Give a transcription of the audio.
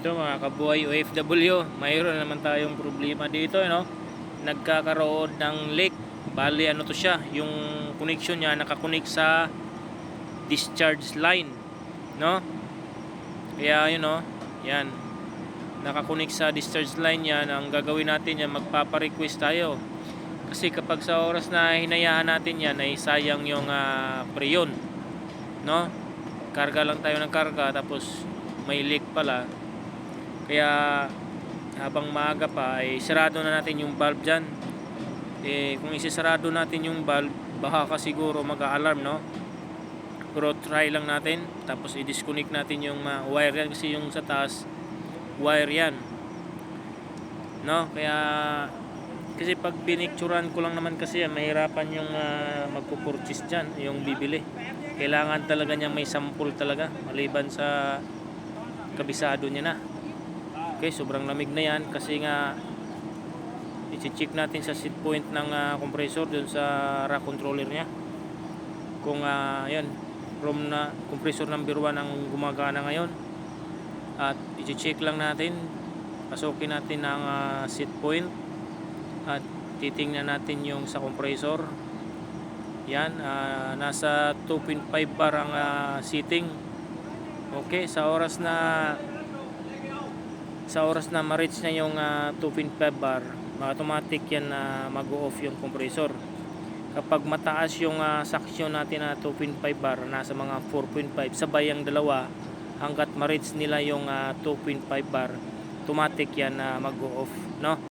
Ito mga kabuhay OFW, mayroon naman tayong problema dito, no? Nagkakaroon ng leak. Bali, ano to siya, yung connection niya nakakonek sa discharge line, no? Kaya yun, no? Yan. Nakakonek sa discharge line yan. Ang gagawin natin yan, magpapa-request tayo. Kasi kapag sa oras na hinayaan natin yan, ay sayang yung uh, preyon, no? Karga lang tayo ng karga, tapos may leak pala. Kaya habang maaga pa ay sarado na natin yung valve dyan. Eh, kung isisarado natin yung valve, baka ka siguro mag-alarm, no? Pero try lang natin. Tapos i-disconnect natin yung uh, wire yan kasi yung sa taas, wire yan. No? Kaya kasi pag pinicturan ko lang naman kasi yan, mahirapan yung uh, magpupurchase dyan, yung bibili. Kailangan talaga niya may sample talaga maliban sa kabisado niya na. Okay, sobrang lamig na yan kasi nga i-check natin sa set point ng uh, compressor dun sa rack controller niya. Kung uh, yan, from na compressor number 1 ang gumagana ngayon. At i-check lang natin, pasukin natin ang uh, set point at titingnan natin yung sa compressor. Yan, uh, nasa 2.5 bar ang uh, setting. Okay, sa oras na sa oras na ma-reach na yung uh, 2.5 bar, automatic yan na mag-off yung compressor. Kapag mataas yung uh, suction natin na 2.5 bar, nasa mga 4.5, sabay ang dalawa hanggat ma-reach nila yung uh, 2.5 bar, automatic yan na mag-off, no?